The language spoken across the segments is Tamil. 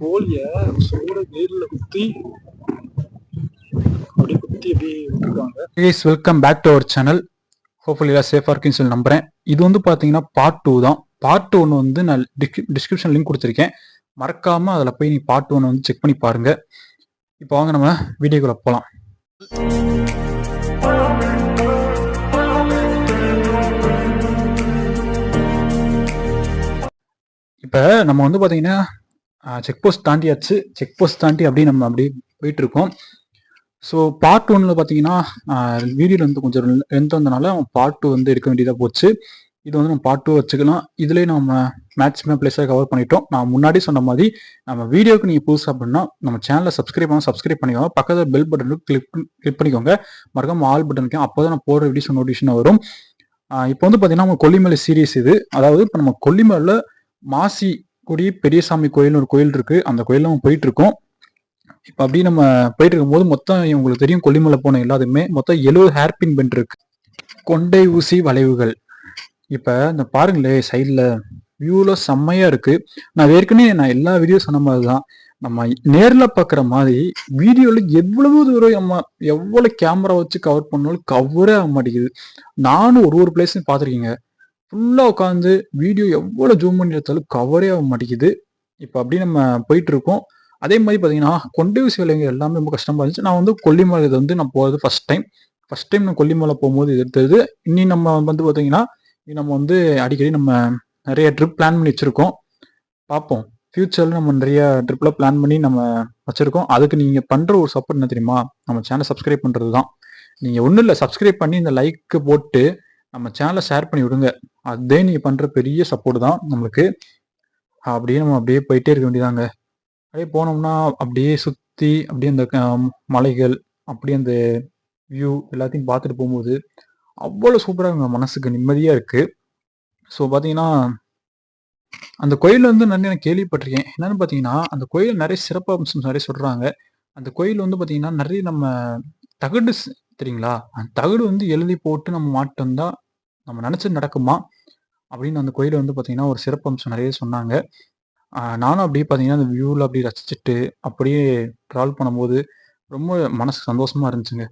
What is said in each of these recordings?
கோழிய சோட நீர்ல குத்தி அப்படியே குத்தி அப்படியே விட்டுருக்காங்க. Welcome back to our channel hopefully எல்லாம் சேஃபாக இருக்குன்னு சொல்லி நம்புறேன். இது வந்து பார்த்தீங்கன்னா பார்ட் டூ தான். பார்ட் ஒன்று வந்து நான் டிஸ்கிரிப்ஷன் லிங்க் கொடுத்துருக்கேன். மறக்காம அதில் போய் நீ பார்ட் ஒன்று வந்து செக் பண்ணி பாருங்க. இப்போ வாங்க நம்ம வீடியோக்குள்ள போகலாம் இப்போ நம்ம வந்து பார்த்தீங்கன்னா செக் போஸ்ட் தாண்டியாச்சு. செக் போஸ்ட் தாண்டி அப்படியே நம்ம அப்படியே போயிட்டு இருக்கோம் ஸோ பார்ட் ஒன்ல பார்த்தீங்கன்னா வீடியோவில் வந்து கொஞ்சம் லென்த் வந்தனால பார்ட் டூ வந்து எடுக்க வேண்டியதாக போச்சு. இது வந்து நம்ம பார்ட் டூ வச்சுக்கலாம். இதுலேயே நம்ம மேக்ஸிமம் பிளேஸாக கவர் பண்ணிட்டோம். நான் முன்னாடி சொன்ன மாதிரி நம்ம வீடியோக்கு நீங்கள் புதுசாக அப்படின்னா நம்ம சேனலை சப்ஸ்கிரைப் பண்ண சப்ஸ்கிரைப் பண்ணிக்கோங்க. பக்கத்தில் பெல் பட்டன் கிளிக் கிளிக் பண்ணிக்கோங்க. மறக்காம ஆல் பட்டன் அப்போ தான் நான் போடுற வீடியோஸ் நோட்டிஃபிகேஷன் வரும். இப்போ வந்து பார்த்தீங்கன்னா நம்ம கொல்லிமலை சீரீஸ் இது. அதாவது இப்போ நம்ம கொல்லிமலையில் மாசி குடி பெரியசாமி கோயில்னு ஒரு கோயில் இருக்கு. அந்த கோயில் நம்ம போயிட்டு இருக்கோம் இப்போ அப்படியே நம்ம போயிட்டு இருக்கும்போது மொத்தம் உங்களுக்கு தெரியும் கொல்லிமலை போன எல்லாத்துக்குமே மொத்தம் எழுபது ஹேர்பின் பெண்ட் இருக்கு. கொண்டை ஊசி வளைவுகள். இப்போ இந்த பாருங்களே சைடில் வியூவில் செம்மையாக இருக்குது நான் ஏற்கனவே நான் எல்லா வீடியோ சொன்ன மாதிரி தான் நம்ம நேரில் பார்க்குற மாதிரி வீடியோவில் எவ்வளவு தூரம் நம்ம எவ்வளோ கேமரா வச்சு கவர் பண்ணாலும் கவரே ஆக மாட்டேங்குது. நானும் ஒரு ஒரு பிளேஸும் பார்த்துருக்கீங்க. ஃபுல்லாக உட்காந்து வீடியோ எவ்வளோ ஜூம் பண்ணி எடுத்தாலும் கவரே ஆக மாட்டேங்குது. இப்போ அப்படி நம்ம போயிட்டு இருக்கோம் அதே மாதிரி பார்த்தீங்கன்னா கொண்டை ஊசி விலைங்க எல்லாமே ரொம்ப கஷ்டமாக இருந்துச்சு. நான் வந்து கொல்லிமலை இது வந்து நான் போகிறது ஃபர்ஸ்ட் டைம் ஃபர்ஸ்ட் டைம் நான் கொல்லிமலை போகும்போது இது எடுத்தது. இனி நம்ம வந்து பார்த்தீங்கன்னா நம்ம வந்து அடிக்கடி நம்ம நிறைய ட்ரிப் பிளான் பண்ணி வச்சுருக்கோம். பார்ப்போம். ஃப்யூச்சரில் நம்ம நிறைய ட்ரிப்பில் பிளான் பண்ணி நம்ம வச்சுருக்கோம். அதுக்கு நீங்கள் பண்ணுற ஒரு சப்போர்ட் என்ன தெரியுமா? நம்ம சேனல் சப்ஸ்கிரைப் பண்ணுறது தான் நீங்கள் ஒன்றும் இல்லை சப்ஸ்கிரைப் பண்ணி இந்த லைக்கு போட்டு நம்ம சேனலை ஷேர் பண்ணி விடுங்க. அதே நீங்கள் பண்ணுற பெரிய சப்போர்ட் தான் நம்மளுக்கு. அப்படியே நம்ம அப்படியே போயிட்டே இருக்க வேண்டியதாங்க. அப்படியே போனோம்னா அப்படியே சுற்றி அப்படியே அந்த மலைகள் அப்படியே அந்த வியூ எல்லாத்தையும் பார்த்துட்டு போகும்போது அவ்வளோ சூப்பராக இருக்குங்க. மனசுக்கு நிம்மதியாக இருக்குது ஸோ பார்த்தீங்கன்னா அந்த கோயில் வந்து நிறைய நான் கேள்விப்பட்டிருக்கேன்? என்னென்னு பார்த்தீங்கன்னா அந்த கோயில் நிறைய சிறப்பு அம்சம் நிறைய சொல்கிறாங்க அந்த கோயில் வந்து பார்த்தீங்கன்னா நிறைய நம்ம தகடு தெரியுங்களா? அந்த தகடு வந்து எழுதி போட்டு நம்ம மாட்டு வந்தால் நம்ம நினச்சது நடக்குமா? அப்படின்னு அந்த கோயிலை வந்து பார்த்தீங்கன்னா ஒரு சிறப்பு அம்சம் நிறைய சொன்னாங்க. நானும் அப்படியே பார்த்தீங்கன்னா அந்த வியூவில் அப்படியே ரசிச்சுட்டு அப்படியே ட்ராவல் பண்ணும்போது ரொம்ப மனசு சந்தோஷமாக இருந்துச்சுங்க.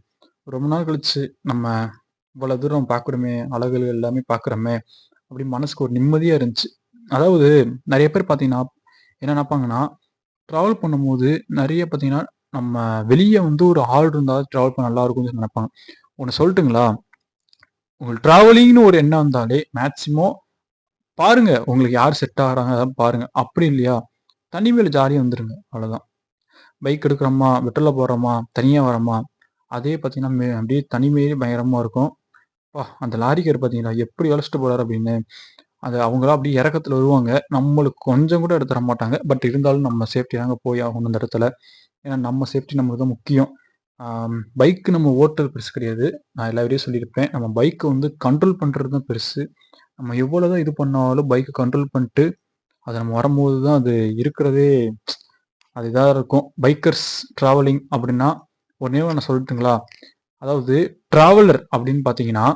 ரொம்ப நாள் கழிச்சு நம்ம இவ்வளோ தூரம் பார்க்குறோமே அழகுகள் எல்லாமே பார்க்குறோமே அப்படி மனசுக்கு ஒரு நிம்மதியாக இருந்துச்சு. அதாவது நிறைய பேர் பார்த்தீங்கன்னா என்ன நினைப்பாங்கன்னா ட்ராவல் பண்ணும்போது நிறைய பார்த்தீங்கன்னா நம்ம வெளியே வந்து ஒரு ஆள் இருந்தால் ட்ராவல் பண்ண நல்லா இருக்கும்னு நினைப்பாங்க. ஒன்று சொல்லட்டுங்களா? உங்களுக்கு ட்ராவலிங்னு ஒரு எண்ணம் வந்தாலே மேக்சிமம் பாருங்க உங்களுக்கு யார் செட் ஆகிறாங்க பாருங்க. அப்படி இல்லையா? தனிமையில் ஜாலியாக வந்துருங்க அவ்வளோதான் பைக் எடுக்கிறோமா வெட்டில் போகிறோமா தனியாக வரோமா? அதே பார்த்தீங்கன்னா அப்படியே தனிமையே பயங்கரமாக இருக்கும். பா அந்த லாரிக்கார் பார்த்தீங்களா எப்படி அழைச்சிட்டு போகிறார் அப்படின்னு. அது அவங்களாம் அப்படியே இறக்கத்தில் வருவாங்க. நம்மளுக்கு கொஞ்சம் கூட எடுத்துட மாட்டாங்க. பட் இருந்தாலும் நம்ம சேஃப்டி தாங்க போய் ஆகணும் அந்த இடத்துல. ஏன்னா நம்ம சேஃப்டி நம்மளுக்கு தான் முக்கியம். பைக்கு நம்ம ஓட்டுறது பெருசு கிடையாது. நான் எல்லா வீடியோ சொல்லியிருப்பேன். நம்ம பைக்கை வந்து கண்ட்ரோல் பண்ணுறது தான் பெருசு. நம்ம எவ்வளோ தான் இது பண்ணாலும் பைக்கை கண்ட்ரோல் பண்ணிட்டு அது நம்ம வரும்போது தான் அது இருக்கிறதே அது இதாக இருக்கும். பைக்கர்ஸ் ட்ராவலிங் அப்படின்னா ஒன்றே நான் சொல்லட்டுங்களா? அதாவது ட்ராவலர் அப்படின்னு பார்த்தீங்கன்னா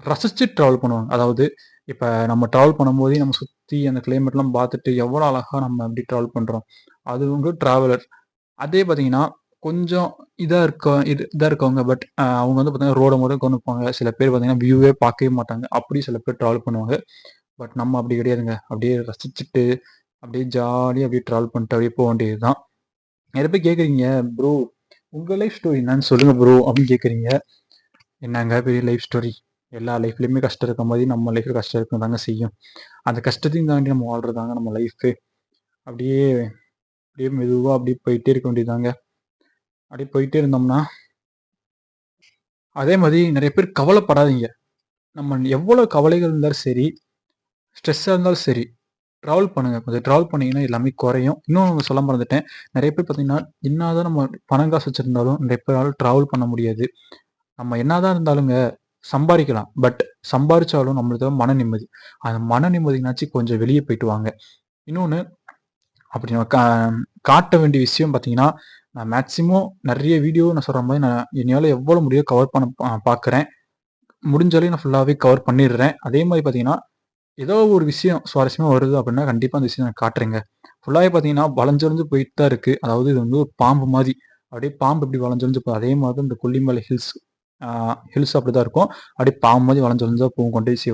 ரசித்து ட்ராவல் பண்ணுவாங்க. அதாவது இப்போ நம்ம ட்ராவல் பண்ணும்போதே நம்ம சுற்றி அந்த கிளைமேட்லாம் பார்த்துட்டு எவ்வளோ அழகாக நம்ம அப்படி ட்ராவல் பண்ணுறோம் அது வந்து ட்ராவலர் அதே பார்த்தீங்கன்னா கொஞ்சம் இதாக இருக்க இது இதாக இருக்கவங்க பட் அவங்க வந்து பார்த்தீங்கன்னா ரோடை முதல் கொண்டு போவாங்க. சில பேர் பார்த்தீங்கன்னா வியூவே பார்க்கவே மாட்டாங்க. அப்படி சில பேர் ட்ராவல் பண்ணுவாங்க. பட் நம்ம அப்படி கிடையாதுங்க. அப்படியே ரசிச்சுட்டு அப்படியே ஜாலியாக அப்படியே ட்ராவல் பண்ணிட்டு அப்படியே போக வேண்டியது தான் நிறைய பேர் கேட்குறீங்க ப்ரோ உங்கள் லைஃப் ஸ்டோரி என்னன்னு சொல்லுங்கள் ப்ரோ அப்படின்னு கேட்குறீங்க என்னங்க பெரிய லைஃப் ஸ்டோரி எல்லா லைஃப்லையுமே கஷ்டம் இருக்க மாதிரி நம்ம லைஃப்பில் கஷ்டம் இருக்கும் தாங்க செய்யும். அந்த கஷ்டத்தையும் தாண்டி நம்ம வாழ்றதாங்க நம்ம லைஃபு அப்படியே அப்படியே மெதுவாக அப்படியே போயிட்டே இருக்க வேண்டியதாங்க அப்படியே போயிட்டே இருந்தோம்னா அதே மாதிரி நிறைய பேர் கவலைப்படாதீங்க. நம்ம எவ்வளோ கவலைகள் இருந்தாலும் சரி ஸ்ட்ரெஸ்ஸாக இருந்தாலும் சரி ட்ராவல் பண்ணுங்கள் கொஞ்சம் ட்ராவல் பண்ணீங்கன்னா எல்லாமே குறையும். இன்னும் சொல்ல மறந்துட்டேன். நிறைய பேர் பார்த்தீங்கன்னா என்னதான் நம்ம பணம் காசு வச்சுருந்தாலும் நிறைய பேரால் ட்ராவல் பண்ண முடியாது. நம்ம என்னதான் இருந்தாலுங்க சம்பாதிக்கலாம். பட் சம்பாதிச்சாலும் நம்மளுக்கு மன நிம்மதி. அந்த மன நிம்மதினாச்சு கொஞ்சம் வெளியே போயிட்டு வாங்க. இன்னொன்று அப்படி நம்ம கா காட்ட வேண்டிய விஷயம் பார்த்தீங்கன்னா நான் மேக்ஸிமம் நிறைய வீடியோ நான் சொல்கிற மாதிரி நான் என்னால் எவ்வளோ முடியோ கவர் பண்ண பார்க்குறேன் முடிஞ்சாலே நான் ஃபுல்லாகவே கவர் பண்ணிடுறேன். அதே மாதிரி பார்த்தீங்கன்னா ஏதோ ஒரு விஷயம் சுவாரஸ்யமாக வருது அப்படின்னா கண்டிப்பாக அந்த விஷயம் நான் காட்டுறேங்க. ஃபுல்லாகவே பார்த்தீங்கன்னா, வளைஞ்சொழிஞ்சு போயிட்டு தான் இருக்குது அதாவது இது வந்து ஒரு பாம்பு மாதிரி. அப்படியே பாம்பு எப்படி வளைஞ்சொழிஞ்சு போகும், அதே மாதிரி தான் இந்த கொல்லிமலை ஹில்ஸ் ஹில்ஸ் அப்படி தான் இருக்கும். அப்படியே பாம்பு மாதிரி வளைஞ்சு போகும் கொண்டு ஊசி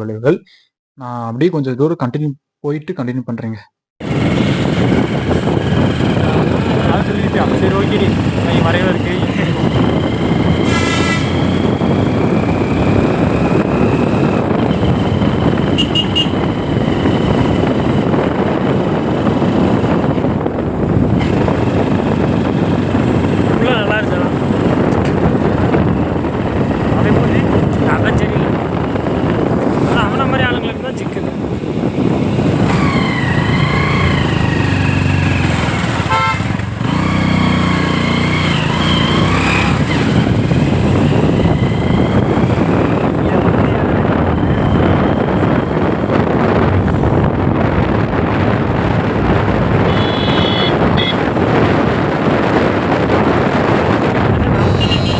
நான் அப்படியே கொஞ்சம் தூரம் கண்டினியூ போயிட்டு கண்டினியூ பண்ணுறேங்க நான் சொல்லிட்டேன். சரி ஓகே நீ வரைவதற்கு இருக்கு. உள்ள நல்லா இருந்துச்சு அப்படியே போகுது. அதான் சரியில்லை ஆனால் அவனை மாதிரி ஆளுங்களுக்கு தான் சிக்குது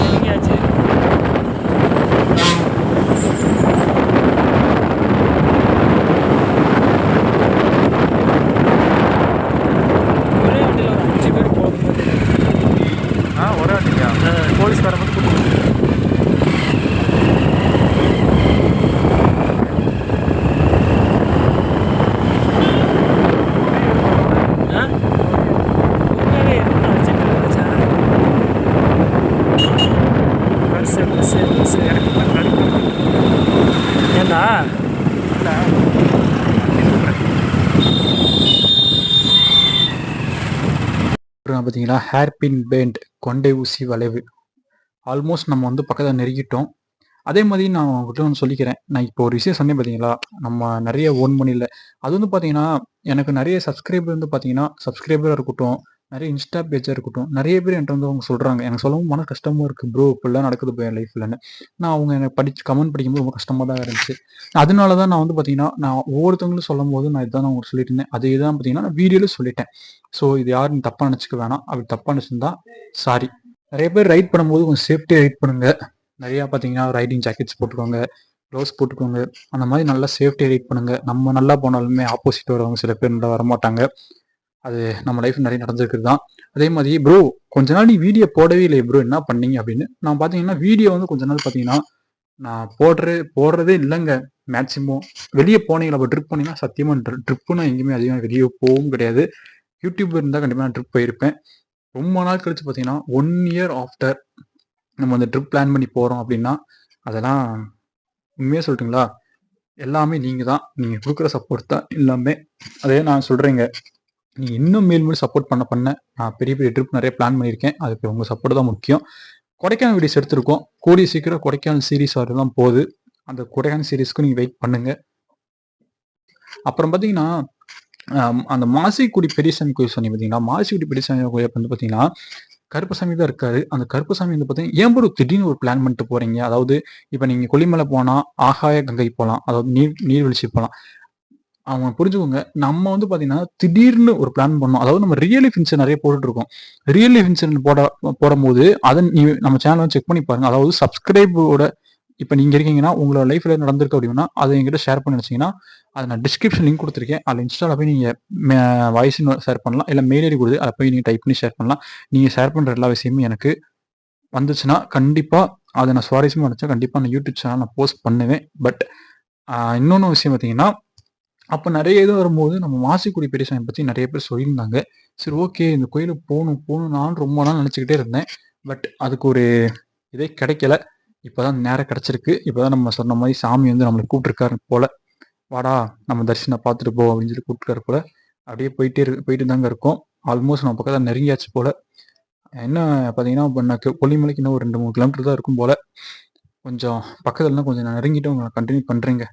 எங்கேயாச்சு ஒரே வண்டியில் ஒரு அஞ்சு பேர் போகும்போது ஆ ஒரே வாட்டியா? போலீஸ்காரன் வந்து கூட்டிட்டு ஆ உண்மையாகவே எதுவும் அடிச்சுட்டு இருந்துச்சா பஸ்ஸு பஸ்ஸு பஸ்ஸு இறக்கலாம் இறக்கலாம் ஏண்டா பார்த்தீங்கன்னா ஹேர்பின் பெண்ட் கொண்டை ஊசி வளைவு. ஆல்மோஸ்ட் நம்ம வந்து பக்கத்தில் நெருங்கிட்டோம். அதே மாதிரி நான் உங்ககிட்ட ஒன்று சொல்லிக்கிறேன். நான் இப்போ ஒரு விஷயம் சொன்னேன் பார்த்தீங்களா நம்ம நிறைய ஓன் பண்ணியில் அது வந்து பார்த்தீங்கன்னா எனக்கு நிறைய சப்ஸ்கிரைபர் வந்து பார்த்தீங்கன்னா சப்ஸ்கிரைபராக இருக்கட்டும் நிறைய இன்ஸ்டா பேஜாக இருக்கட்டும் நிறைய பேர் என்கிட்ட வந்து அவங்க சொல்கிறாங்க எனக்கு சொல்லவும் மன கஷ்டமாக இருக்குது ப்ரோ இப்படிலாம் நடக்குது போய் என் லைஃப்லன்னு நான் அவங்க எனக்கு படிச்சு கமெண்ட் படிக்கும்போது ரொம்ப கஷ்டமாக தான் இருந்துச்சு. அதனால தான் நான் வந்து பார்த்தீங்கன்னா நான் ஒவ்வொருத்தவங்களும் சொல்லும் போது நான் இதுதான் நான் உங்களுக்கு சொல்லிட்டு இருந்தேன். அதே தான் பார்த்தீங்கன்னா நான் வீடியோவில் சொல்லிட்டேன். ஸோ இது யாரும் தப்பாக நினச்சிக்க வேணாம். அப்படி தப்பாக நினச்சிருந்தா சாரி நிறைய பேர் ரைட் பண்ணும்போது கொஞ்சம் சேஃப்டியாக ரைட் பண்ணுங்க. நிறையா பார்த்தீங்கன்னா ரைடிங் ஜாக்கெட்ஸ் போட்டுக்கோங்க க்ளவுஸ் போட்டுக்கோங்க. அந்த மாதிரி நல்லா சேஃப்டியாக ரைட் பண்ணுங்க. நம்ம நல்லா போனாலுமே ஆப்போசிட் வரவங்க சில பேர் நல்லா வரமாட்டாங்க. அது நம்ம லைஃப் நிறைய நடந்திருக்குது தான். அதே மாதிரி ப்ரோ கொஞ்ச நாள் நீ வீடியோ போடவே இல்லை ப்ரோ என்ன பண்ணீங்க அப்படின்னு? நான் பார்த்தீங்கன்னா வீடியோ வந்து கொஞ்ச நாள் பார்த்தீங்கன்னா நான் போடுறது போடுறதே இல்லைங்க. மேக்சிமம் வெளியே போனீங்களா அப்போ ட்ரிப் போனீங்கன்னா சத்தியமாக ட்ரிப்பு நான் எங்கேயுமே அதிகமாக வெளியே போகவும் கிடையாது. யூடியூப் இருந்தால் கண்டிப்பாக நான் ட்ரிப் போயிருப்பேன். ரொம்ப நாள் கழிச்சு பார்த்தீங்கன்னா ஒன் இயர் ஆஃப்டர் நம்ம அந்த ட்ரிப் பிளான் பண்ணி போகிறோம் அப்படின்னா அதெல்லாம் உண்மையாக சொல்லட்டுங்களா? எல்லாமே நீங்கள் தான் நீங்கள் கொடுக்குற சப்போர்ட் தான் எல்லாமே. அதே நான் சொல்கிறேங்க நீ இன்னும் மேல் மேல் சப்போர்ட் பண்ண பண்ண நான் பெரிய பெரிய ட்ரிப் நிறைய பிளான் பண்ணியிருக்கேன். அதுக்கு உங்கள் சப்போர்ட் தான் முக்கியம். கொடைக்கானல் வீடியோஸ் எடுத்திருக்கோம். கூடிய சீக்கிரம் கொடைக்கானல் சீரிஸ் தான் போகுது. அந்த கொடைக்கானல் சீரிஸ்க்கு நீங்கள் வெயிட் பண்ணுங்க. அப்புறம் பார்த்தீங்கன்னா அந்த மாசிக்குடி பெரியசாமி கோயில் சொன்னீங்க பார்த்தீங்கன்னா மாசிக்குடி பெரியசாமி கோயில் வந்து பார்த்தீங்கன்னா கருப்பசாமி தான் இருக்காரு. அந்த கருப்பசாமி வந்து பார்த்தீங்கன்னா ஏன் ஒரு திடீர்னு ஒரு பிளான் பண்ணிட்டு போறீங்க. அதாவது இப்போ நீங்கள் கொல்லிமலை போனால் ஆகாய கங்கை போகலாம் அதாவது நீர் நீர்வீழ்ச்சி போகலாம் அவங்க புரிஞ்சுக்கோங்க நம்ம வந்து பார்த்தீங்கன்னா திடீர்னு ஒரு பிளான் பண்ணோம். அதாவது நம்ம ரியல் லைஃப் இன்சூரன்ஸ் நிறைய போட்டுட்டு இருக்கோம் ரியல் லைஃப் இன்சூரன்ஸ் போட போடும்போது அதை நீ நம்ம சேனலை செக் பண்ணி பாருங்க. அதாவது சப்ஸ்கிரைபோட இப்போ நீங்கள் இருக்கீங்கன்னா உங்களோட லைஃப்ல நடந்திருக்கு அப்படின்னா அதை எங்கிட்ட ஷேர் பண்ணி நினைச்சீங்கன்னா அதை நான் டிஸ்கிரிப்ஷன் லிங்க் கொடுத்துருக்கேன். அதில் இன்ஸ்டாவில் போய் நீங்கள் வாய்ஸ் ஷேர் பண்ணலாம். இல்லை மெயில் ஐடி கொடுத்து அதை போய் நீங்கள் டைப் பண்ணி ஷேர் பண்ணலாம். நீங்கள் ஷேர் பண்ணுற எல்லா விஷயமும் எனக்கு வந்துச்சுன்னா கண்டிப்பாக அதை நான் சுவாரஸ்யமாக நினச்சா கண்டிப்பாக நான் யூடியூப் சேனல் நான் போஸ்ட் பண்ணுவேன். பட் இன்னொன்று விஷயம் பார்த்தீங்கன்னா அப்போ நிறைய இது வரும்போது நம்ம மாசிக்குடி பெரியசாமி பற்றி நிறைய பேர் சொல்லியிருந்தாங்க. சரி ஓகே இந்த கோயிலுக்கு போகணும் போகணும் நான் ரொம்ப நாள் நினச்சிக்கிட்டே இருந்தேன். பட் அதுக்கு ஒரு இதே கிடைக்கல. இப்போ தான் நேரம் கிடைச்சிருக்கு. இப்போதான் நம்ம சொன்ன மாதிரி சாமி வந்து நம்மளை கூப்பிட்டுருக்காரு போல. வாடா நம்ம தரிசனம் பார்த்துட்டு போ அப்படின்னு சொல்லி கூப்பிட்டுருக்காரு போல. அப்படியே போயிட்டே இருக்கு போயிட்டு தாங்க இருக்கோம். ஆல்மோஸ்ட் நம்ம பக்கத்தில் நெருங்கியாச்சு போல. என்ன பார்த்தீங்கன்னா இப்போ நான் கொல்லிமலைக்கு இன்னும் ஒரு ரெண்டு மூணு கிலோமீட்டர் தான் இருக்கும் போல. கொஞ்சம் பக்கத்துலலாம் கொஞ்சம் நான் நெருங்கிட்டு உங்களை கண்டினியூ பண்ணுறேங்க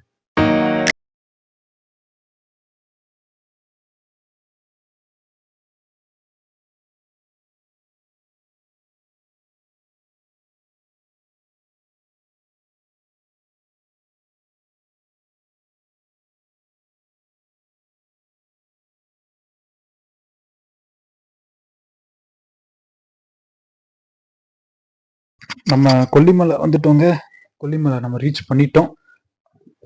நம்ம கொல்லிமலை வந்துட்டோங்க. கொல்லிமலை நம்ம ரீச் பண்ணிட்டோம்.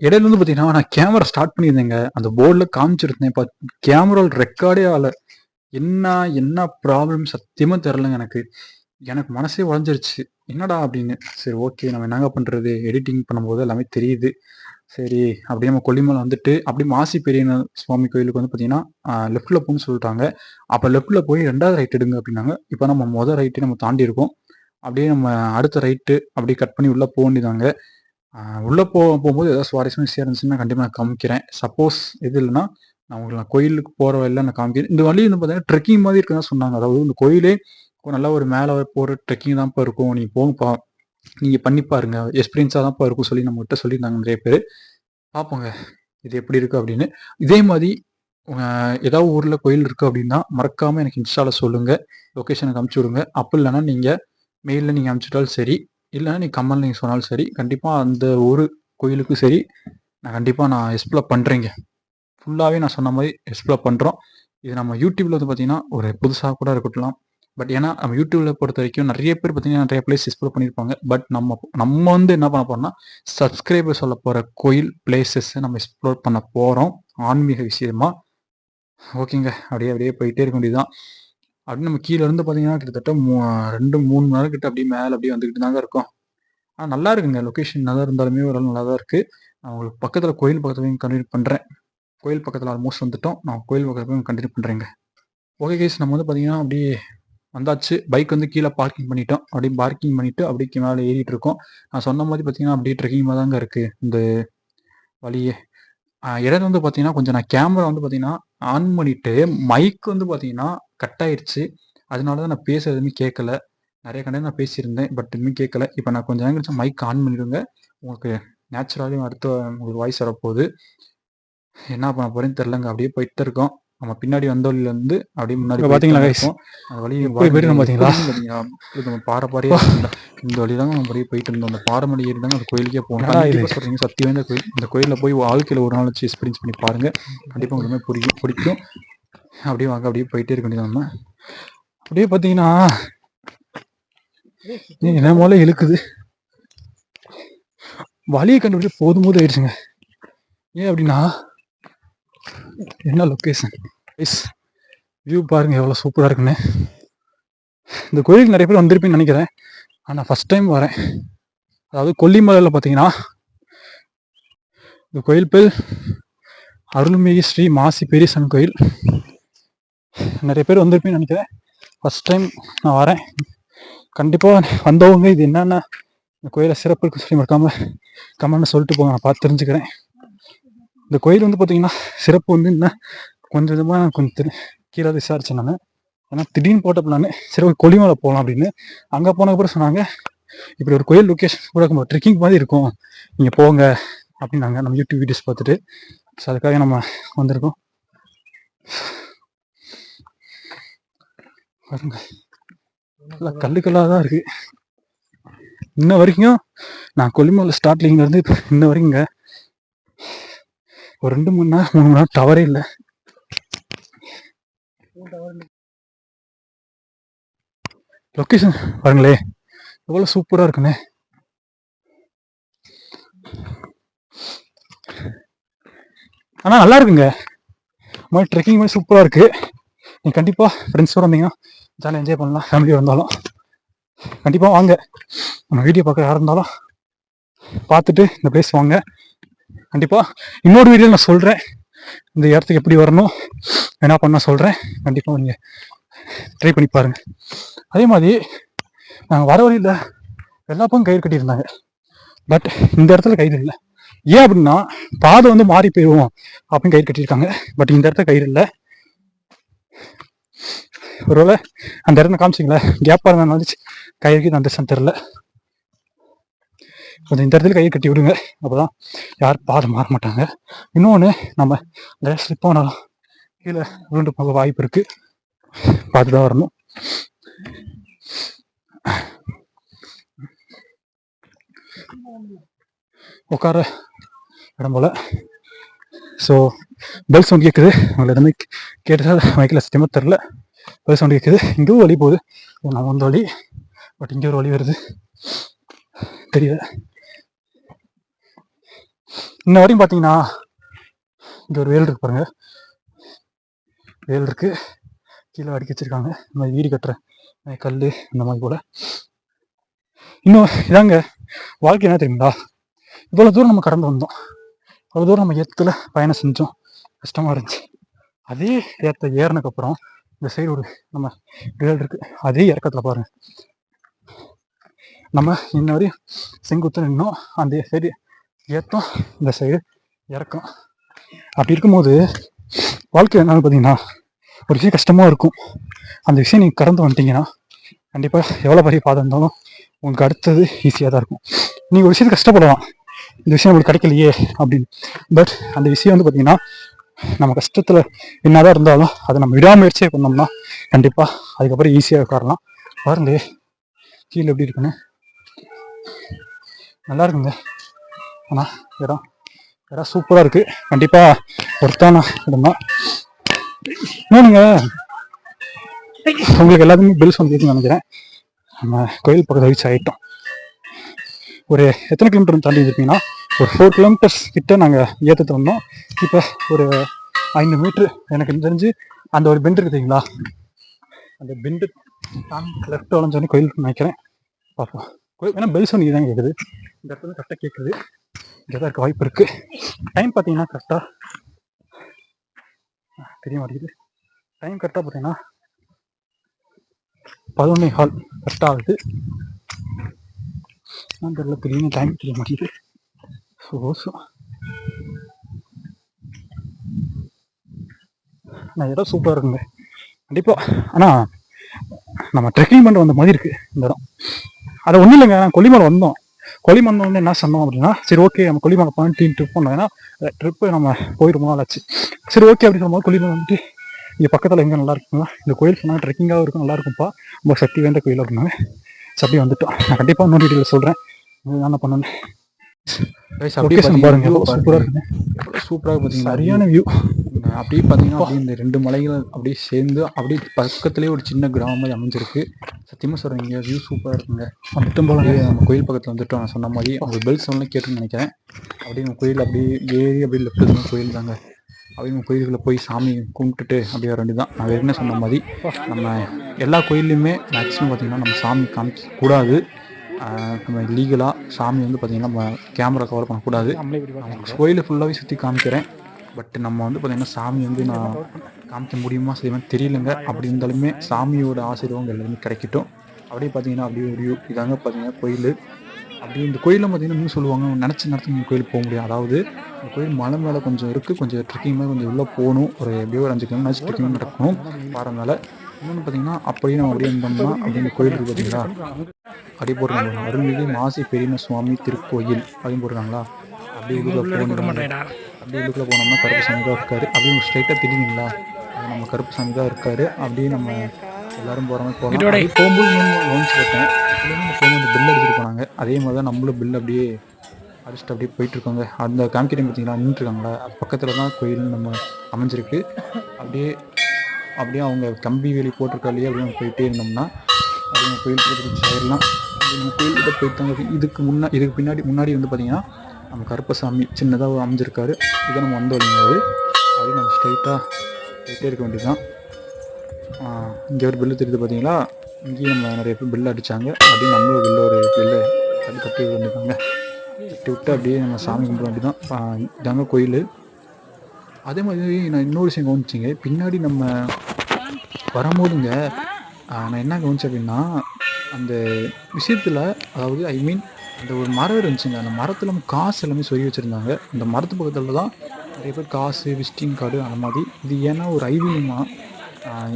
இடையில வந்து பார்த்தீங்கன்னா நான் கேமரா ஸ்டார்ட் பண்ணியிருந்தேங்க. அந்த போர்டில் காமிச்சிருந்தேன். இப்போ கேமராவில் ரெக்கார்டே ஆகல. என்ன என்ன ப்ராப்ளம் சத்தியமாக தெரிலங்க எனக்கு. எனக்கு மனசே உடஞ்சிருச்சு. என்னடா அப்படின்னு. சரி ஓகே நம்ம என்னங்க பண்ணுறது எடிட்டிங் பண்ணும்போது எல்லாமே தெரியுது. சரி அப்படியே நம்ம கொல்லிமலை வந்துட்டு அப்படி மாசி பெரிய சுவாமி கோயிலுக்கு வந்து பார்த்தீங்கன்னா லெஃப்ட்டில் போகணும்னு சொல்லிட்டாங்க. அப்போ லெஃப்ட்டில் போய் ரெண்டாவது ரைட் எடுங்க அப்படின்னாங்க. இப்போ நம்ம மொதல் ரைட்டே நம்ம தாண்டி இருக்கோம். அப்படியே நம்ம அடுத்த ரைட்டு அப்படியே கட் பண்ணி உள்ளே போக வேண்டியதாங்க. உள்ளே போக போ போகும்போது ஏதாவது சுவாரஸ்யமாக விஷயம் இருந்துச்சுன்னா கண்டிப்பாக நான் காமிக்கிறேன். சப்போஸ் இது இல்லைன்னா நான் உங்களுக்கு நான் கோயிலுக்கு போகிற வழியில் நான் காமிக்கிறேன். இந்த வழி வந்து பார்த்தீங்கன்னா ட்ரெக்கிங் மாதிரி இருக்குன்னு சொன்னாங்க. அதாவது இந்த கோயிலே நல்லா ஒரு மேலே போகிற ட்ரெக்கிங் தான்ப்பா இருக்கும். நீங்கள் போங்கப்பா. நீங்கள் பண்ணி பாருங்க. எக்ஸ்பீரியன்ஸாக தான்ப்பா இருக்கும் சொல்லி நம்மகிட்ட சொல்லியிருந்தாங்க நிறைய பேர். பார்ப்போங்க இது எப்படி இருக்குது அப்படின்னு. இதே மாதிரி ஏதாவது ஊரில் கோயில் இருக்குது அப்படின்னா மறக்காமல் எனக்கு இன்ஸ்டாவில் சொல்லுங்கள் லொக்கேஷனுக்கு அனுப்பிச்சி விடுங்க. அப்போ இல்லைன்னா நீங்கள் மெயிலில் நீங்கள் அனுப்பிச்சிட்டாலும் சரி இல்லை நீங்கள் கமெண்ட் நீங்கள் சொன்னாலும் சரி கண்டிப்பாக அந்த ஒரு கோயிலுக்கும் சரி நான் கண்டிப்பாக நான் எக்ஸ்ப்ளோர் பண்ணுறேங்க ஃபுல்லாகவே நான் சொன்ன மாதிரி எக்ஸ்ப்ளோர் பண்ணுறோம் இது நம்ம யூடியூப்பில் வந்து பார்த்திங்கன்னா ஒரு புதுசாக கூட இருக்கட்டும். பட் ஏன்னா நம்ம யூடியூப்பில் பொறுத்த வரைக்கும் நிறைய பேர் பார்த்தீங்கன்னா நிறைய பிளேஸ் எக்ஸ்ப்ளோர் பண்ணியிருப்பாங்க பட் நம்ம நம்ம வந்து என்ன பண்ண போகிறோம்னா சப்ஸ்கிரைபர் சொல்ல போகிற கோயில் பிளேசஸ்ஸை நம்ம எக்ஸ்ப்ளோர் பண்ண போகிறோம் ஆன்மீக விஷயமா. ஓகேங்க. அப்படியே அப்படியே போயிட்டே இருக்க வேண்டியதுதான். அப்படின்னு நம்ம கீழே இருந்து பார்த்தீங்கன்னா கிட்டத்தட்ட மூ ரெண்டு மூணு மணி நேரம் கிட்ட அப்படியே மேலே அப்படியே வந்துக்கிட்டு தாங்க இருக்கும். ஆனால் நல்லா இருக்குங்க. லொக்கேஷன் நல்லா இருந்தாலுமே ஒரு நல்லா தான் இருக்குது நான் உங்களுக்கு பக்கத்தில் கோயில் பக்கத்துலையும் கண்டினியூ பண்ணுறேன் கோயில் பக்கத்தில் ஆல்மோஸ்ட் வந்துட்டோம். நான் கோயில் பக்கத்தில் கண்டினியூ பண்ணுறேங்க ஓகே கேஸ் நம்ம வந்து பார்த்தீங்கன்னா அப்படியே வந்தாச்சு. பைக் வந்து கீழே பார்க்கிங் பண்ணிட்டோம். அப்படியே பார்க்கிங் பண்ணிட்டு அப்படியே மேலே ஏறிட்டு இருக்கோம். நான் சொன்ன மாதிரி பார்த்தீங்கன்னா அப்படியே ட்ரெக்கிங் தாங்க இருக்குது இந்த வழியே. இடம் வந்து பார்த்தீங்கன்னா கொஞ்சம் நான் கேமரா வந்து பார்த்தீங்கன்னா ஆன் பண்ணிட்டு மைக் வந்து பார்த்தீங்கன்னா கட் ஆயிருச்சு அதனால தான் நான் பேசுறது எதுவுமே கேட்கல நிறைய கண்டே நான் பேசியிருந்தேன் பட் எதுவுமே கேட்கல இப்போ நான் கொஞ்சம் நேரம் கழிச்சு மைக் ஆன் பண்ணிடுங்க. உங்களுக்கு நேச்சுரலாகவும் அடுத்த உங்களுக்கு வாய்ஸ் வரப்போகுது. என்ன பண்ண போறேன்னு தெரிலங்க அப்படியே போயிட்டு இருக்கோம். நம்ம பின்னாடி வந்த வழியில இருந்து அப்படியே முன்னாடி? இருக்கோம். அந்த வழி போயிட்டு நம்ம பாறை பாறையா இந்த வழி தாங்க நம்ம அப்படியே போயிட்டு இருந்தோம். அந்த பாறைமலை ஏறி தாங்க அந்த கோயிலுக்கே போகணும்? கண்டிப்பா சொல்றீங்க சத்தியம் வாய்ந்த கோயில் இந்த கோயில்ல போய் வாழ்க்கையில ஒரு நாள் வச்சு எக்ஸ்பீரியன்ஸ் பண்ணி பாருங்க. கண்டிப்பா உங்களுக்கு பிடிக்கும் பிடிக்கும். அப்படியே வாங்க அப்படியே போயிட்டே இருக்க வேண்டியது நம்ம. அப்படியே பார்த்தீங்கன்னா என்ன போல இழுக்குது? வழியை கண்டுபிடிச்சு போதும் போது ஆயிடுச்சுங்க. ஏன் அப்படின்னா என்ன லொக்கேஷன் வியூ பாருங்கள் எவ்வளோ சூப்பராக இருக்குன்னு. இந்த கோயிலுக்கு நிறைய பேர் வந்திருப்பேன்னு நினைக்கிறேன். ஆனால் ஃபஸ்ட் டைம் வரேன். அதாவது கொல்லிமலையில் பார்த்தீங்கன்னா இந்த கோயில் பேர் அருள்மிகு ஸ்ரீ மாசி பெரியசன் கோயில். நிறைய பேர் வந்திருப்பேன்னு நினைக்கிறேன். ஃபஸ்ட் டைம் நான் வரேன். கண்டிப்பாக வந்தவங்க இது என்னென்ன இந்த கோயிலை சிறப்பு இருக்கு சொல்லி மறக்காமல் கமெண்ட்னு சொல்லிட்டு போங்க. நான் பார்த்து தெரிஞ்சுக்கிறேன். இந்த கோயில் வந்து பார்த்தீங்கன்னா சிறப்பு வந்து என்ன? கொஞ்சம் விதமாக நான் கொஞ்சம் கீழே விசாரிச்சேன் நான். ஏன்னா திடீர்னு போட்டப்ப நான் சரி ஒரு கொல்லிமலை போகலாம் அப்படின்னு. அங்கே போனதுக்கப்புறம் சொன்னாங்க இப்படி ஒரு கோயில் லொக்கேஷன் கூட ட்ரெக்கிங் மாதிரி இருக்கும். நீங்கள் போங்க அப்படின்னாங்க. நம்ம யூடியூப் வீடியோஸ் பார்த்துட்டு. ஸோ அதுக்காக நம்ம வந்திருக்கோம். பாருங்க. நல்லா கல்லு கல்லாக தான் இருக்கு. இன்ன வரைக்கும் நான் கொல்லிமலை ஸ்டார்டிங்ல இருந்து இன்ன வரைக்குங்க ஒரு ரெண்டு மணி நேரம் மூணு மணி நேரம் டவரே இல்லை. லொக்கேஷன் பாருங்களே எவ்வளோ சூப்பராக இருக்குண்ணே ஆனால் நல்லா இருக்குங்க. இந்த மாதிரி ட்ரெக்கிங் மாதிரி சூப்பராக இருக்கு. நீங்கள் கண்டிப்பாக ஃப்ரெண்ட்ஸோட வந்தீங்கன்னா ஜாலியாக என்ஜாய் பண்ணலாம் ஃபேமிலியாக இருந்தாலும். கண்டிப்பாக வாங்க. நம்ம வீடியோ பார்க்க யாராக இருந்தாலும் பார்த்துட்டு இந்த பிளேஸ் வாங்க. கண்டிப்பாக இன்னொரு வீடியோ நான் சொல்கிறேன் இந்த இடத்துக்கு எப்படி வரணும் என்ன பண்ண சொல்கிறேன் கண்டிப்பாக நீங்கள் ட்ரை பண்ணி பாருங்கள் அதே மாதிரி நாங்கள் வர வழியில் எல்லா பக்கம் கயிறு கட்டியிருந்தாங்க. பட் இந்த இடத்துல கயிறு இல்லை. ஏன் அப்படின்னா பாதை வந்து மாறி போயிடுவோம் அப்படின்னு கயிறு கட்டியிருக்காங்க. பட் இந்த இடத்துல கயிறு இல்லை. ஒருவேளை அந்த இடத்துல காமிச்சிங்களே? கேப்பாக இருந்தாலும் வந்துச்சு. கயிறுக்கு அந்த விஷயம் தெரில கொஞ்சம் இந்த இடத்துல கையை கட்டி விடுங்க. அப்பதான் யாரும் பாதை மாற மாட்டாங்க. இன்னொன்று நம்ம நிறைய ஸ்லிப் ஆனாலும் கீழே விழுந்து போக வாய்ப்பு இருக்கு. பார்த்து தான் வரணும். உட்கார இடம் போல. ஸோ பெல் சவுண்ட் கேட்குது அவங்கள எதுவுமே கேட்டதா மைக்கில் சத்தியமாக தெரில பெல் வண்டி இருக்குது இங்கே வழி போகுது. நான் வந்த வழி. பட் இங்கே ஒரு வழி வருது. தெரியல. இன்ன வரையும் பார்த்தீங்கன்னா இங்கே ஒரு வேல் இருக்கு பாருங்க. வேல் இருக்கு. கீழே அடுக்கி வச்சிருக்காங்க. இந்த மாதிரி வீடு கட்டுற கல் இந்த மாதிரி போல. இன்னும் இதாங்க. வாழ்க்கை என்ன தெரியுங்களா? இவ்வளோ தூரம் நம்ம கடந்து வந்தோம். இவ்வளோ தூரம் நம்ம ஏத்துல பயணம் செஞ்சோம். கஷ்டமா இருந்துச்சு. அதே ஏற்ற ஏறினதுக்கப்புறம் இந்த சைடு ஒரு நம்ம வேல் இருக்கு. அதே இறக்கத்துல பாருங்க. நம்ம இன்ன வரையும் செங்குத்து நின்னோம். அந்த சைடு ஏத்தம். இந்த சைடு இறக்கம். அப்படி இருக்கும்போது வாழ்க்கை என்னன்னு பார்த்தீங்கன்னா ஒரு விஷயம் கஷ்டமா இருக்கும். அந்த விஷயம் நீங்கள் கடந்து வந்துட்டீங்கன்னா கண்டிப்பாக எவ்வளோ பெரிய பாதை இருந்தாலும் உங்களுக்கு அடுத்தது ஈஸியாக தான் இருக்கும். நீங்கள் ஒரு விஷயத்துக்கு கஷ்டப்படலாம். இந்த விஷயம் உங்களுக்கு கிடைக்கலையே அப்படின்னு. பட் அந்த விஷயம் வந்து பார்த்தீங்கன்னா நம்ம கஷ்டத்தில் என்னதான் இருந்தாலும் அதை நம்ம விடாமுயற்சியை பண்ணோம்னா கண்டிப்பாக அதுக்கப்புறம் ஈஸியாக உட்காரலாம். பாருங்க கீழே எப்படி இருக்குன்னு. நல்லா இருக்குங்க. ஆனால் இடம் இடம் சூப்பராக இருக்குது கண்டிப்பாக ஒருத்தான இடம் தான் இன்னும் உங்களுக்கு எல்லாத்துக்குமே பில்ஸ் வந்துருக்குன்னு நினைக்கிறேன். நம்ம கோயில் பக்கத்தில் ரீச் ஆகிட்டோம் ஒரு எத்தனை கிலோமீட்டர் தாண்டி இருப்பீங்கன்னா ஒரு ஃபோர் கிலோமீட்டர்ஸ் கிட்ட நாங்கள் ஏற்றுட்டு வந்தோம். இப்போ ஒரு ஐநூறு மீட்ரு எனக்கு தெரிஞ்சு அந்த ஒரு பெண்ட் இருக்கு தெரியுங்களா? அந்த பெண்டு தான் லெஃப்ட் வளைஞ்சோடனே கோயிலுக்கு நினைக்கிறேன். பார்ப்போம். கோயில் ஏன்னா பெல் சவுண்ட் தான் கேட்குது இந்த இடத்துல கரெக்டாக கேட்குது இங்கே தான் இருக்க வாய்ப்பு இருக்குது டைம் பார்த்தீங்கன்னா கரெக்டாக தெரிய மாட்டேங்குது. டைம் கரெக்டாக பார்த்தீங்கன்னா பதினொன்னே ஹால் கரெக்டாக ஆகுது. நான் தெரியல டைம் தெரிய மாட்டேங்குது. ஸோ ஸோ இடம் சூப்பராக இருக்குங்க கண்டிப்பாக ஆனால் நம்ம ட்ரெக்கிங் பண்ணுற வந்த மாதிரி இருக்குது இந்த இடம். அது ஒன்றும் இல்லைங்க. நான் கொல்லிமலை வந்தோம். கொல்லிமலை வந்து என்ன சொன்னோம் அப்படின்னா சரி ஓகே நம்ம கொல்லிமலை பண்ணிட்டு ட்ரிப் பண்ணோம். ஏன்னா ட்ரிப்பு நம்ம போய் ரொம்ப நாள் ஆச்சு சரி ஓகே அப்படின்னு சொல்லும்போது கொல்லிமலை வந்துட்டு இங்கே பக்கத்தில் எங்கே நல்லா இருக்குங்களா? இந்த கோயில் சொன்னால் ட்ரெக்கிங்காக இருக்கும் நல்லா இருக்கும்ப்பா ரொம்ப சக்தி வேண்ட கோயில் அப்படின்னாங்க சரி வந்துட்டோம். நான் கண்டிப்பாக இன்னொரு வீடியோவில் சொல்கிறேன் என்ன பண்ணணும் பாருங்க சூப்பராக பார்த்தீங்கன்னா சரியான வியூ அப்படியே பார்த்தீங்கன்னா அப்படியே இந்த ரெண்டு மலைகள் அப்படியே சேர்ந்து அப்படியே பக்கத்துலேயே ஒரு சின்ன கிராமம் மாதிரி அமைஞ்சிருக்கு. சத்தியமாக சொல்கிறேன் இங்கே வியூ சூப்பராக இருக்குங்க. வந்துட்டும் போல. நம்ம கோயில் பக்கத்தில் வந்துட்டோம். நான் சொன்ன மாதிரி அவங்க பெல் சவுண்ட்லாம் கேட்டுன்னு நினைக்கிறேன். அப்படியே நம்ம கோயில் அப்படியே ஏறி அப்படியே லெஃப்ட் கோயில் தாங்க. அப்படியே நம்ம கோயிலுக்குள்ளே போய் சாமி கும்பிட்டுட்டு அப்படியே வர வேண்டியதான் நான் ஏற்கனவே சொன்ன மாதிரி நம்ம எல்லா கோயில்லையுமே மேக்ஸிமம் பார்த்திங்கன்னா நம்ம சாமி காமிக்க கூடாது. நம்ம லீகலாக சாமி வந்து பார்த்திங்கன்னா நம்ம கேமரா கவர் பண்ணக்கூடாது. கோயிலை ஃபுல்லாகவே சுற்றி காமிக்கிறேன். பட் நம்ம வந்து பார்த்திங்கன்னா சாமி வந்து நான் காமிக்க முடியுமா செய்வேன் தெரியலங்க. அப்படி இருந்தாலுமே சாமியோட ஆசீர்வாதம் எல்லாருமே கிடைக்கட்டும். அப்படியே பார்த்தீங்கன்னா அப்படியே ஒரு view. இதாங்க பார்த்தீங்கன்னா கோயில். அப்படியே இந்த கோயிலில் பார்த்தீங்கன்னா இன்னும் சொல்லுவாங்க நினச்ச நேரத்துக்கு இந்த கோயில் போக முடியும் அதாவது இந்த கோயில் மலை மேலே கொஞ்சம் இருக்குது கொஞ்சம் ட்ரெக்கிங் மாதிரி கொஞ்சம் உள்ளே போகணும். ஒரு எப்படியோ ஒரு அஞ்சு கிலோமீட்டர் ட்ரெக்கிங் நடக்கணும். பாறை மேலே. இன்னொன்று பார்த்தீங்கன்னா அப்படியே நம்ம அப்படியே இருந்தோம்னா அப்படியே இந்த கோயில் இருக்குது பார்த்தீங்களா? அப்படியே போட்டுருக்காங்க அருள்மிகு மாசி பெரியம சுவாமி திருக்கோயில் அப்படின்னு போட்டுருக்காங்களா? அப்படியே உள்ள போகணும் அப்படியே உள்ளுக்குள்ள போனோம்னா கருப்பு சாமி தான் இருக்காரு. அப்படியே ஸ்ட்ரைட்டாக தெரியுங்களா அது நம்ம கருப்பு சாமி தான் இருக்காரு. அப்படியே நம்ம எல்லாரும் போகிற மாதிரி போகலாம். போகும்போது லோன்ஸ் இருக்கேன் போகும்போது பில் அடிச்சுட்டு போனாங்க. அதே மாதிரி தான் நம்மளும் பில் அப்படியே அடிச்சுட்டு அப்படியே போயிட்டு இருக்கோங்க. அந்த காமிக்கிறேன் பார்த்தீங்களா நின்றுருக்காங்களா பக்கத்தில் தான் கோயில் நம்ம அமைஞ்சிருக்கு. அப்படியே அப்படியே அவங்க கம்பி வேலி போட்டிருக்காலையே அப்படியே போயிட்டே இருந்தோம்னா அப்படியே நம்ம கோயில் கிட்ட சேரலாம். நம்ம கோயில் கிட்ட போயிட்டாங்க இதுக்கு முன்னா இதுக்கு பின்னாடி முன்னாடி வந்து பார்த்தீங்கன்னா நம்ம கருப்பசாமி சின்னதாக அமைஞ்சிருக்காரு. இதை நம்ம வந்த வழிங்கிறது அப்படியே நம்ம ஸ்ட்ரைட்டாக போயிட்டே இருக்க வேண்டியதுதான். இங்கே ஒரு பில்லு தெரியுது பார்த்தீங்களா இங்கேயும் நம்ம நிறைய பேர் பில்லு அடித்தாங்க அப்படியே நம்மளும் பில்லு ஒரு பில்லு கட்டி கட்டி வேண்டியதாங்க கட்டி விட்டு அப்படியே நம்ம சாமி கும்பிட வேண்டியதான் இதாங்க கோயில். அதே மாதிரி நான் இன்னொரு விஷயம் கவனிச்சிங்க. பின்னாடி நம்ம வரும்போதுங்க நான் என்ன கவனிச்சேன் அப்படின்னா அந்த விஷயத்தில் அதாவது ஐ மீன் அந்த ஒரு மரம் இருந்துச்சுங்க. அந்த மரத்தில் நம்ம காசு எல்லாமே சொல்லி வச்சுருந்தாங்க. அந்த மரத்து பக்கத்தில் தான் நிறைய பேர் காசு விசிட்டிங் கார்டு அந்த மாதிரி. இது ஏன்னா ஒரு ஐவியமா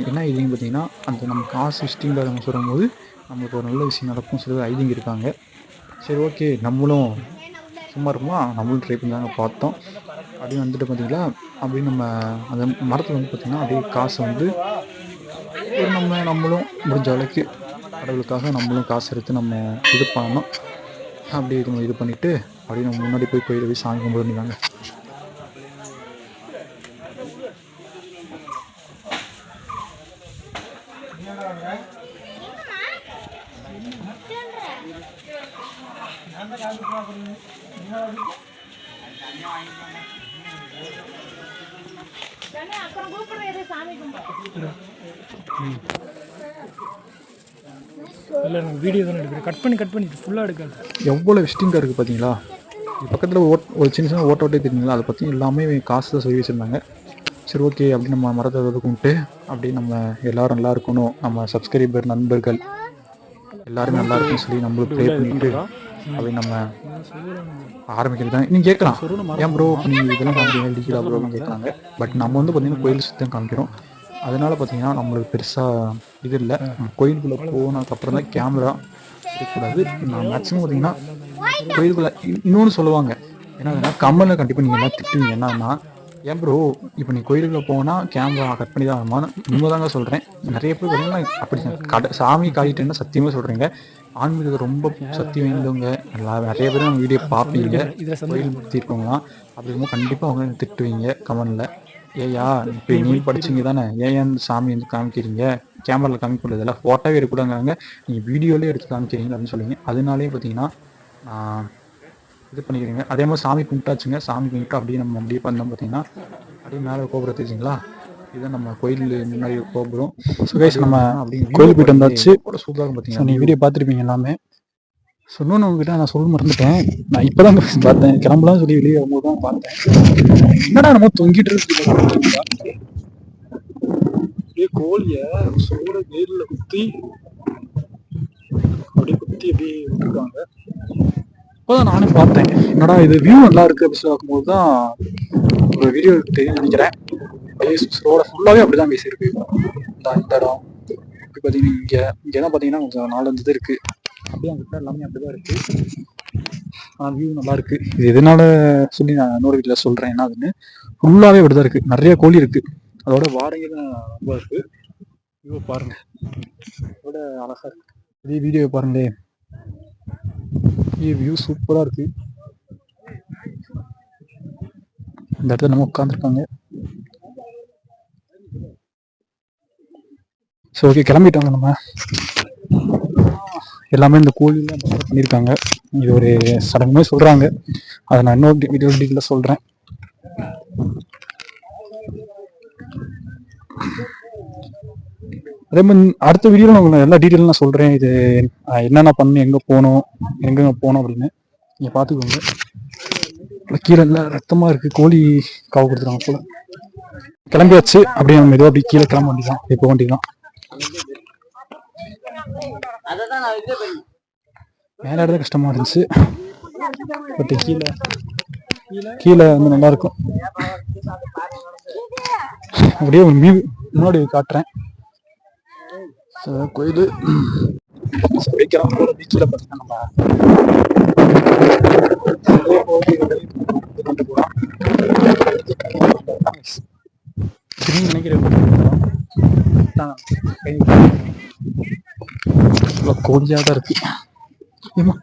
என்ன ஐதியம் பார்த்தீங்கன்னா அந்த நம்ம காசு விசிட்டிங் கார்டு நம்ம சொல்லும்போது நம்மளுக்கு ஒரு நல்ல விஷயம் நடக்கும் சொல்லி ஐதீங்க இருக்காங்க. சரி ஓகே நம்மளும் சும்மா இருக்குமா நம்மளும் ட்ரை பண்ணி தாங்க பார்த்தோம். அப்படியே வந்துட்டு பார்த்தீங்களா? அப்படியே நம்ம அந்த மரத்தில் வந்து பார்த்திங்கன்னா அப்படியே காசை வந்து ஒரு நம்ம நம்மளும் முடிஞ்ச அளவுக்கு கடவுளுக்காக நம்மளும் காசு எடுத்து நம்ம இது பண்ணணும். அப்படியே இது இது பண்ணிவிட்டு அப்படியே நம்ம முன்னாடி போய் கோயிலை போய் சாமி கும்பிட வேண்டியதாங்க அப்புறம் கூப்பிடுறது சாமி கும்பிடு இல்லை நான் வீடியோ தானே எடுக்கிறேன். கட் பண்ணி கட் பண்ணி ஃபுல்லாக எடுக்காது. எவ்வளோ விசிட்டிங்காக இருக்குது பார்த்தீங்களா இது பக்கத்தில் ஓட் ஒரு சின்ன சின்ன ஓட்ட ஓட்டே தெரியுங்களா அதை பற்றி எல்லாமே காசு தான் சொல்லி வச்சுருந்தாங்க. சரி ஓகே அப்படி நம்ம மரத்தை வந்து கும்பிட்டு அப்படி நம்ம எல்லாரும் நல்லா இருக்கணும். நம்ம சப்ஸ்கிரைபர் நண்பர்கள் எல்லாரும் நல்லா இருக்கும்னு சொல்லி நம்மளும் ப்ரே பண்ணிட்டு அப்படி நம்ம ஆரம்பிக்கிறது தான். நீங்கள் கேட்கலாம். ஏன் ப்ரோ நீங்கள் இதெல்லாம் காமிக்கிறீங்க? லீக்கலா ப்ரோன்னு கேட்குறாங்க பட் நம்ம வந்து பார்த்தீங்கன்னா கோயில் சுற்றி காமிக்கிறோம். அதனால பார்த்தீங்கன்னா நம்மளுக்கு பெருசாக இது இல்லை. கோயிலுக்குள்ளே போனதுக்கப்புறம் தான் கேமரா இருக்கக்கூடாது. நான் மேக்ஸிமம் பார்த்தீங்கன்னா கோயிலுக்குள்ளே இன்னொன்று சொல்லுவாங்க. ஏன்னா கம்மலில் கண்டிப்பாக நீங்கள் எல்லாம் திட்டுவீங்க. என்னன்னா ஏன் ப்ரோ இப்போ நீ கோயிலுக்குள்ளே போனால் கேமரா கட் பண்ணி தான் ஆகணுமா உண்மை தாங்க சொல்கிறேன் நிறைய பேர் பார்த்தீங்கன்னா அப்படி கடை சாமி காட்டிட்டேன்னு சத்தியமாக சொல்கிறீங்க ஆன்மீகத்தை ரொம்ப சக்தி வாய்ந்தவங்க. எல்லா நிறைய பேர் நம்ம வீடியோ பார்ப்பீங்க. கோயில் பற்றி இருக்கவங்களாம் அப்படி இருக்கும்போது கண்டிப்பாக அவங்க திட்டுவீங்க கமெண்டில். ஏயா இப்போ நீ படிச்சீங்க தானே? ஏன் இந்த சாமி வந்து காமிக்கிறீங்க? கேமராவில் காமிக்கிறது இதெல்லாம் ஃபோட்டோவே எடுக்கூடாங்க நீங்கள் வீடியோலேயே எடுத்து காமிக்கிறீங்க அப்படின்னு சொல்லுவீங்க. அதனாலே பார்த்தீங்கன்னா இது பண்ணிக்கிறீங்க. அதே மாதிரி சாமி கும்பிட்டாச்சுங்க. சாமி கும்பிட்டு அப்படியே நம்ம அப்படியே பண்ணோம் பார்த்தீங்கன்னா அப்படியே மேலே கோபுரம் தெரிஞ்சுங்களா இதுதான் நம்ம கோயில் முன்னாடி கோபுரம். ஸோ கைஸ் நம்ம அப்படியே கோயில் போயிட்டு வந்தாச்சு. சூப்பராக இருக்கும் பார்த்தீங்கன்னா நீங்கள் வீடியோ பார்த்துருப்பீங்க எல்லாமே. ஸோ இன்னொன்று உங்ககிட்ட நான் சொல்ல மறந்துட்டேன். நான் இப்போ தான் பார்த்தேன். கிளம்பலாம் சொல்லி வெளியே வரும்போது தான் பார்த்தேன். என்னடா நம்ம தொங்கிட்டு இருக்கு? அப்படியே கோழியை சூட வெயிலில் குத்தி அப்படியே குத்தி அப்படியே விட்டுருக்காங்க. இப்போதான் நானே பார்த்தேன். என்னடா இது வியூ நல்லா இருக்கு அப்படின்னு சொல்லி பார்க்கும்போது தான் ஒரு வீடியோ தெரியும் நினைக்கிறேன் ரோட ஃபுல்லாகவே அப்படி தான் பேசியிருக்கு. இந்த இந்த இடம் இப்படி பார்த்தீங்கன்னா இங்கே இங்கே தான் பார்த்தீங்கன்னா கொஞ்சம் நாலஞ்சு இது இருக்கு. அப்படியே அங்கிட்ட எல்லாமே அப்படிதான் இருக்கு. ஆனால் வியூ நல்லா இருக்கு. இது எதனால சொல்லி நான் இன்னொரு வீட்டில் சொல்றேன் என்ன அதுன்னு ஃபுல்லாகவே அப்படிதான் இருக்கு. நிறைய கோழி இருக்கு. அதோட வாடகை தான் ரொம்ப இருக்கு. வியூவை பாருங்க. அதோட அழகா இருக்கு. இதே வீடியோவை பாருங்களேன் இது வியூ சூப்பராக இருக்கு. இந்த இடத்துல நம்ம உட்காந்துருக்காங்க ஸோ ஓகே கிளம்பிட்டோங்க நம்ம. எல்லாமே இந்த கோயிலில் பண்ணியிருக்காங்க. இது ஒரு சடங்குமே சொல்கிறாங்க அதை நான் இன்னொரு வீடியோ வீடியோவில் சொல்கிறேன் அதே மாதிரி அடுத்த வீடியோவில் நான் உங்களுக்கு எல்லா டீட்டெயிலும் நான் சொல்கிறேன் இது என்னென்ன பண்ணணும் எங்கே போகணும் எங்கெங்க போகணும் அப்படின்னு. நீங்கள் பார்த்துக்கோங்க. கீழே எல்லாம் ரத்தமாக இருக்குது கோழி காவு கொடுத்துருவாங்க போல. கிளம்பியாச்சு. அப்படியே நம்ம ஏதோ அப்படி கீழே கிளம்ப வேண்டியதான் இப்போ வேண்டியதான் மேலே இடத்துல கஷ்டமா இருந்துச்சு. பட் கீழே கீழே வந்து நல்லா இருக்கும் அப்படியே ஒரு வியூ முன்னாடி காட்டுறேன். கோயில் வைக்கிறோம். பீச்சில் பார்த்தீங்கன்னா நம்ம அப்படியே போய் இது கொண்டு போகலாம் சரி நினைக்கிறேன் தான் கை இவ்வளோ கோழியாக தான் இருக்கு. ஏம்மா.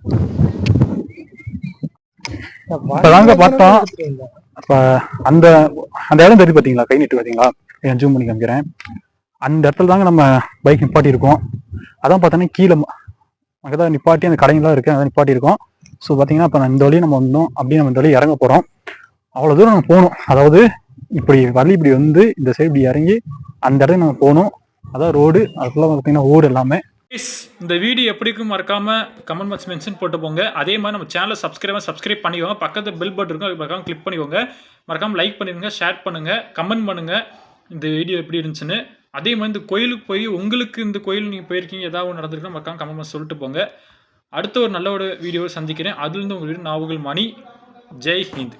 இப்பதாங்க பார்த்தோம். அப்ப அந்த அந்த இடம் தெரியுது பாத்தீங்களா? கை நீட்டு பாத்தீங்களா? ஜூம் பண்ணி காமிக்கிறேன். அந்த இடத்துல தாங்க நம்ம பைக் நிப்பாட்டி இருக்கோம் அதான் பார்த்தோன்னா கீழே அங்கதான் நிப்பாட்டி அந்த கடைங்களாம் இருக்கு. அதான் நிப்பாட்டி இருக்கோம் ஸோ பார்த்தீங்கன்னா இப்போ இந்த வழியை நம்ம வந்தோம். அப்படியே நம்ம இந்த வழியை இறங்க போறோம். அவ்வளோ தூரம் நம்ம போகணும். அதாவது இப்படி வழி இப்படி வந்து இந்த சைடு இப்படி இறங்கி அந்த இடத்துக்கு நம்ம போகணும். அதான் ரோடு அதுக்குள்ள பார்த்தீங்கன்னா ஊர் எல்லாமே. இந்த வீடியோ எப்படிக்கும் மறக்காம கமெண்ட் பாக்ஸ் மென்ஷன் போட்டு போங்க அதே மாதிரி நம்ம சேனலை சப்ஸ்கிரைப் சப்ஸ்கிரைப் பண்ணிக்கோங்க. பக்கத்தில் பெல் பட்டன் இருக்கும் அது மறக்காம கிளிக் பண்ணிக்கோங்க. மறக்காம லைக் பண்ணிடுங்க ஷேர் பண்ணுங்க கமெண்ட் பண்ணுங்க. இந்த வீடியோ எப்படி இருந்துச்சுன்னு. அதே மாதிரி இந்த கோயிலுக்கு போய் உங்களுக்கு இந்த கோயில் நீங்கள் போயிருக்கீங்க ஏதாவது ஒன்று நடந்திருக்குன்னா மறக்காம கமெண்ட் பாக்ஸ் சொல்லிட்டு போங்க. அடுத்த ஒரு நல்ல ஒரு வீடியோவை சந்திக்கிறேன். அதுலேருந்து உங்களுக்கு வீடு நாவுகள் மணி. ஜெய் ஹிந்த்.